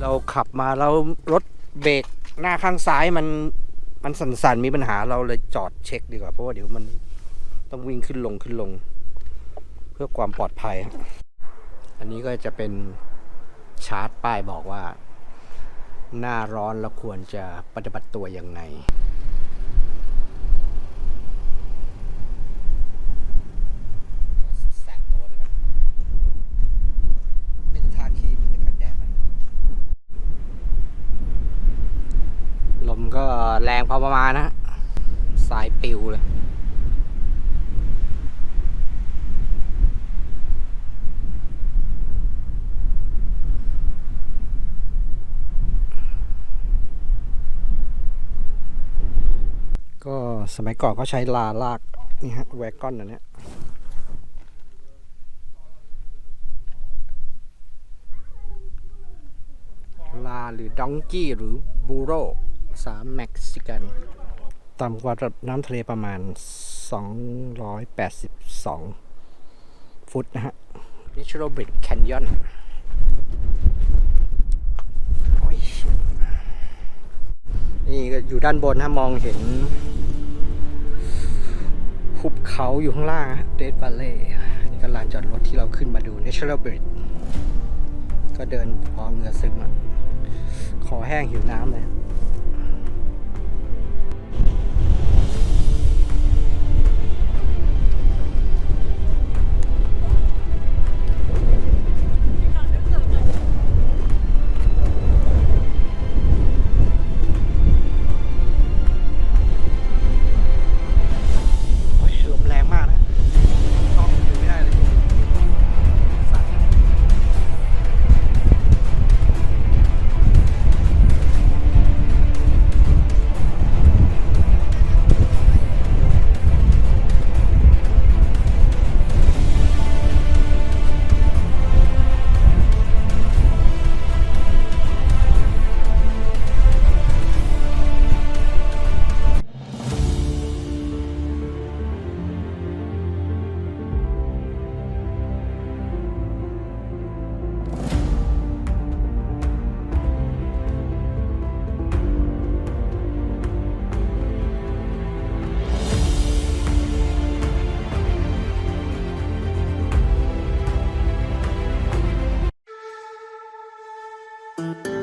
เราขับมาแล้วรถเบรกหน้าข้างซ้ายมันมันสั่นๆมีปัญหาเราเลยจอดเช็คดีกว่า เพราะว่าเดี๋ยวมันต้องวิ่งขึ้นลงขึ้นลง เพื่อความปลอดภัย อันนี้ก็จะเป็นชาร์ตป้ายบอกว่า หน้าร้อนเราควรจะปฏิบัติตัวยังไง แสบตัวเหมือนกันไม่ได้ทาครีมจะกันแดดมันลมก็ แรงพอประมาณนะสายปิวเลยก็สมัยก่อนเขาใช้ลาลากนี่ฮะแวกอนอันเนี้ยลาหรือดองกี้หรือบูโร สามเม็กซิกัน ต่ำกว่าระดับน้ำทะเลประมาณ 282 ฟุตนะฮะ Natural Bridge Canyon โอ้ยนี่ก็อยู่ด้านบนนะมองเห็นหุบเขาอยู่ข้างล่างเดด a l เล่นี่ก็ลานจอดรถที่เราขึ้นมาดู Natural Bridge ก็เดินพอเหงื่อซึมอะคอแห้งหิวน้ำเลย Bye.